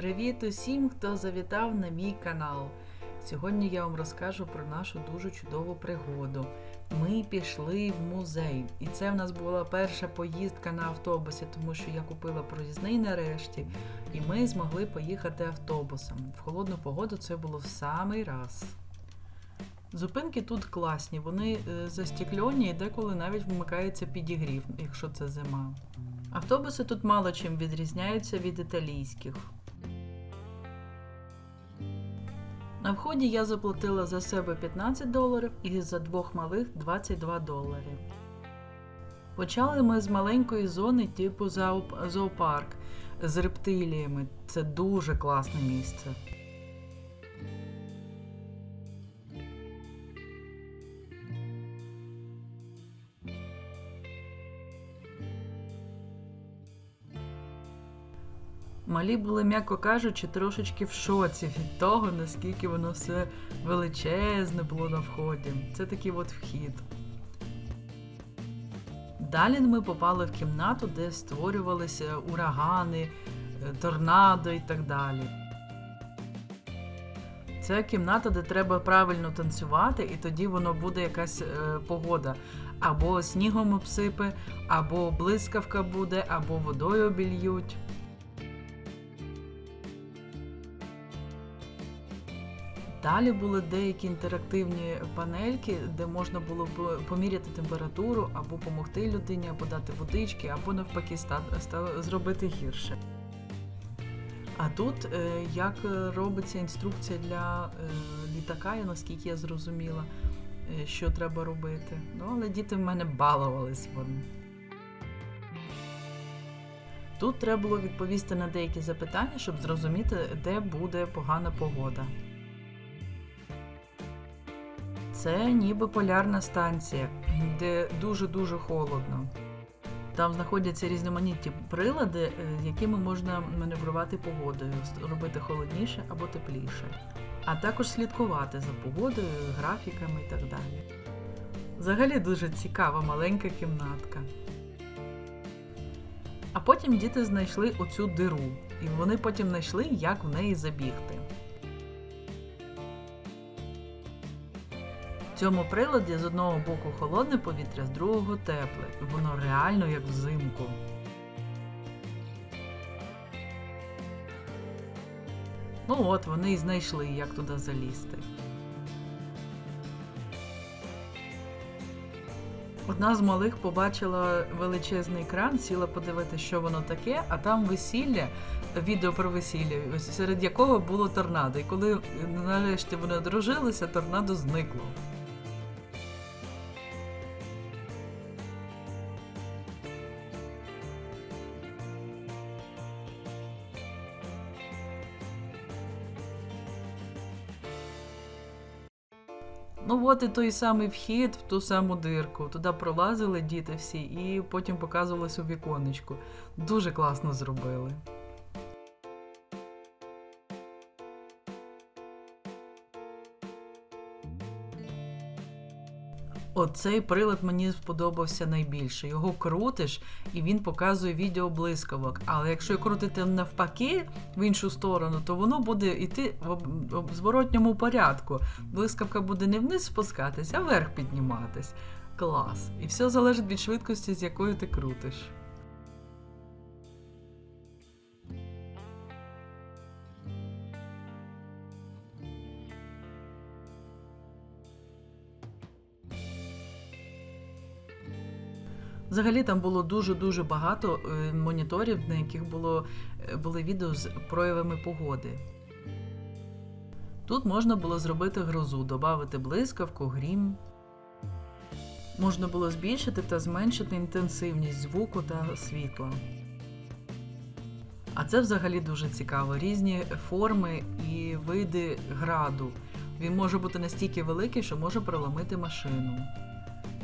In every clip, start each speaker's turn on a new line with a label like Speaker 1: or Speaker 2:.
Speaker 1: Привіт усім, хто завітав на мій канал. Сьогодні я вам розкажу про нашу дуже чудову пригоду. Ми пішли в музей, і це в нас була перша поїздка на автобусі, тому що я купила проїзний нарешті, і ми змогли поїхати автобусом. В холодну погоду це було в самий раз. Зупинки тут класні, вони е, застеклені і деколи навіть вмикається підігрів, якщо це зима. Автобуси тут мало чим відрізняються від італійських. На вході я заплатила за себе 15 доларів і за двох малих 22 долари. Почали ми з маленької зони типу зооп- зоопарк з рептиліями. Це дуже класне місце. Малі були, м'яко кажучи, трошечки в шоці від того, наскільки воно все величезне було на вході. Це такий от вхід. Далі ми попали в кімнату, де створювалися урагани, е, торнадо і так далі. Це кімната, де треба правильно танцювати, і тоді воно буде якась е, погода. Або снігом обсипе, або блискавка буде, або водою обільють. Далі були деякі інтерактивні панельки, де можна було б поміряти температуру, або допомогти людині, або дати водички, або навпаки зробити гірше. А тут е, як робиться інструкція для е, літака, я наскільки я зрозуміла, е, що треба робити. Ну, але діти в мене балувались вони. Тут треба було відповісти на деякі запитання, щоб зрозуміти, де буде погана погода. Це ніби полярна станція, де дуже-дуже холодно. Там знаходяться різноманітні прилади, е, якими можна маневрувати погодою, робити холодніше або тепліше, а також слідкувати за погодою, графіками і так далі. Взагалі дуже цікава маленька кімнатка. А потім діти знайшли оцю диру, і вони потім знайшли, як в неї забігти. В цьому приладі з одного боку холодне повітря, з другого тепле. Воно реально як взимку. Ну от, вони і знайшли, як туди залізти. Одна з малих побачила величезний екран, сіла подивитися, що воно таке, а там весілля, відео про весілля, серед якого було торнадо. І коли нарешті вони одружилися, торнадо зникло. Ну от і той самий вхід в ту саму дирку. Туди пролазили діти всі і потім показувалось у віконечку. Дуже класно зробили. Оцей прилад мені сподобався найбільше. Його крутиш, і він показує відео блискавок. Але якщо крутити навпаки в іншу сторону, то воно буде йти в зворотньому порядку. Блискавка буде не вниз спускатись, а вверх підніматись. Клас. І все залежить від швидкості, з якою ти крутиш. Взагалі там було дуже-дуже багато е, моніторів, на яких було, е, були відео з проявами погоди. Тут можна було зробити грозу, додати блискавку, грім. Можна було збільшити та зменшити інтенсивність звуку та світла. А це взагалі дуже цікаво. Різні форми і види граду. Він може бути настільки великий, що може проломити машину.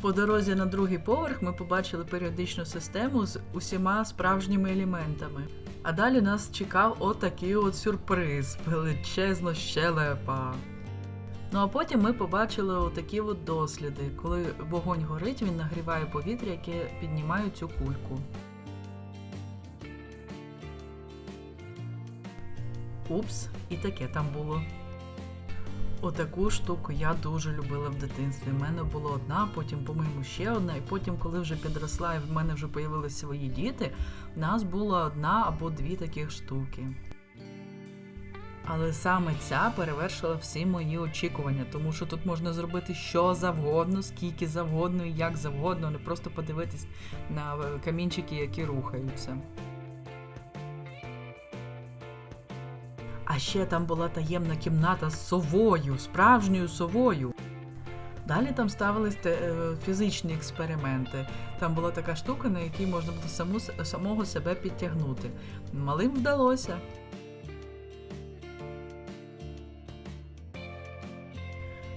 Speaker 1: По дорозі на другий поверх ми побачили періодичну систему з усіма справжніми елементами. А далі нас чекав отакий от сюрприз величезна щелепа. Ну а потім ми побачили отакі от досліди. Коли вогонь горить, він нагріває повітря, яке піднімає цю кульку. Упс, і таке там було. Отаку штуку я дуже любила в дитинстві. У мене була одна, потім, по-моєму, ще одна, і потім, коли вже підросла і в мене вже появилися свої діти, в нас була одна або дві таких штуки. Але саме ця перевершила всі мої очікування, тому що тут можна зробити що завгодно, скільки завгодно і як завгодно, не просто подивитись на е, камінчики, які рухаються. А ще там була таємна кімната з совою, справжньою совою. Далі там ставились е, фізичні експерименти. Там була така штука, на якій можна було саму, самого себе підтягнути. Малим вдалося.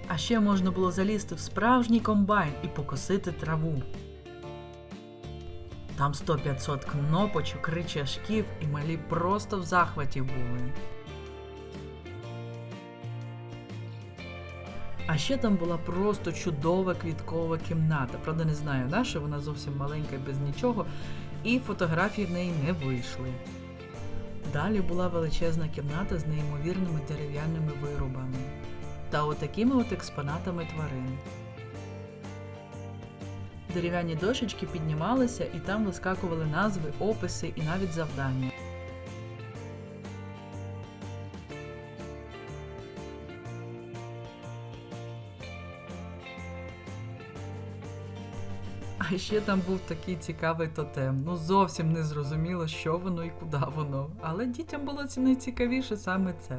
Speaker 1: А ще можна було залізти в справжній комбайн і покосити траву. Там 100-500 кнопочок, ричажків, і малі просто в захваті були. А ще там була просто чудова квіткова кімната. Правда, не знаю, на що вона зовсім маленька без нічого, і фотографії в неї не вийшли. Далі була величезна кімната з неймовірними дерев'яними виробами та отакими от експонатами тварин. Дерев'яні дошечки піднімалися і там вискакували назви, описи і навіть завдання. А ще там був такий цікавий тотем. Ну зовсім не зрозуміло, що воно і куди воно. Але дітям було ці найцікавіше саме це.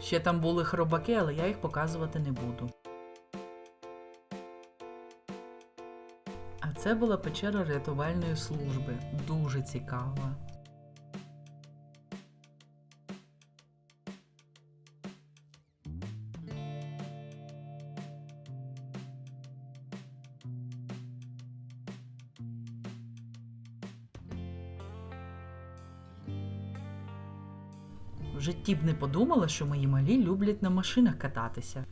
Speaker 1: Ще там були хробаки, але я їх показувати не буду. А це була печера рятувальної служби. Дуже цікава. В житті б не подумала, що мої малі люблять на машинах кататися.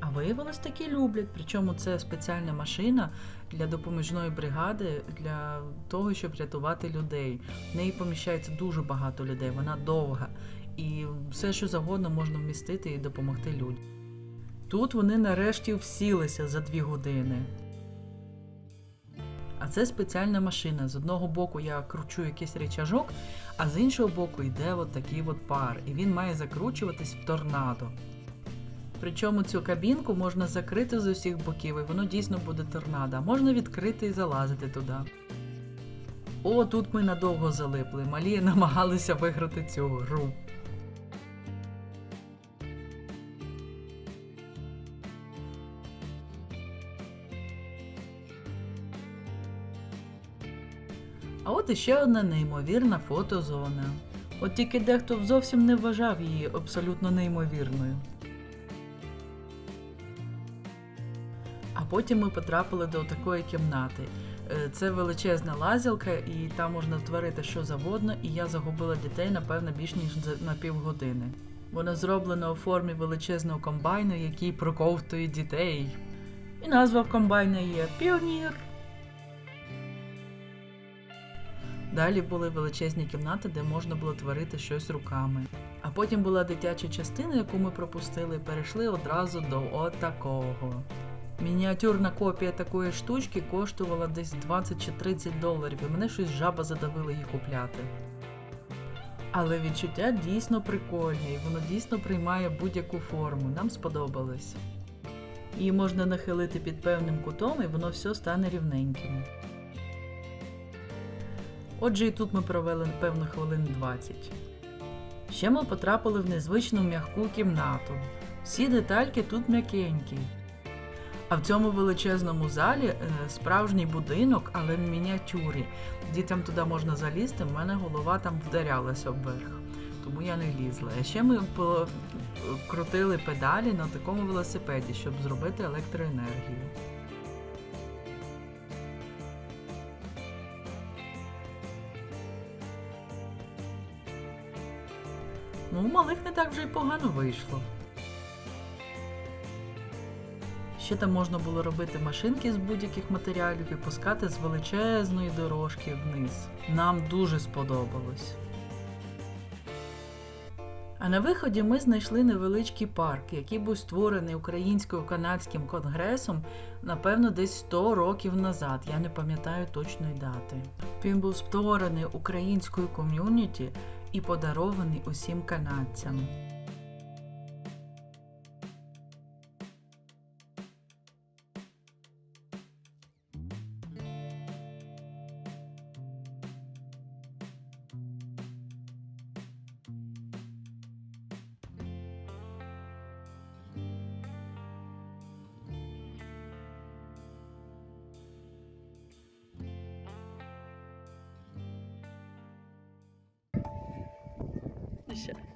Speaker 1: А виявилось таки люблять. Причому це спеціальна машина для допоміжної бригади для того, щоб рятувати людей. В неї поміщається дуже багато людей, вона довга, і все, що завгодно можна вмістити і допомогти людям. Тут вони нарешті всілися за дві години. А це спеціальна машина. З одного боку я кручу якийсь рычажок, а з іншого боку йде от такий от пар, і він має закручуватись в торнадо. Причому цю кабінку можна закрити з усіх боків, і воно дійсно буде торнадо. А Можна відкрити і залазити туди. О, тут ми надовго залипли. Малі намагалися виграти цю гру. От іще одна неймовірна фотозона. От тільки дехто зовсім не вважав її абсолютно неймовірною. А потім ми потрапили до такої кімнати. Е, Це величезна лазілка, і там можна творити що завгодно, і я загубила дітей, напевно, більш ніж на півгодини. Вона зроблена у формі величезного комбайну, який проковтує дітей. І назва в комбайна є Піонір. Далі були величезні кімнати, де можна було творити щось руками. А потім була дитяча частина, яку ми пропустили, і перейшли одразу до отакого. Мініатюрна копія такої штучки коштувала десь 20 чи 30 доларів, і мене щось жаба задавила її купляти. Але відчуття дійсно прикольне, і воно дійсно приймає будь-яку форму. Нам сподобалось. Її можна нахилити під певним кутом, і воно все стане рівненьким. Отже, і тут ми провели напевно хвилин 20. Ще ми потрапили в незвичну м'яку кімнату. Всі детальки тут м'якенькі. А в цьому величезному залі е, справжній будинок, але в мініатюрі. Дітям туди можна залізти, в мене голова там вдарялася обверх, тому я не лізла. А ще ми крутили педалі на такому велосипеді, щоб зробити електроенергію. Ну, у малих не так вже й погано вийшло. Ще там можна було робити машинки з будь-яких матеріалів і пускати з величезної дорожки вниз. Нам дуже сподобалось. А на виході ми знайшли невеличкий парк, який був створений українсько-канадським конгресом, напевно, десь 100 років назад. Я не пам'ятаю точної дати. Він був створений українською ком'юніті і подарований усім канадцям. Ще.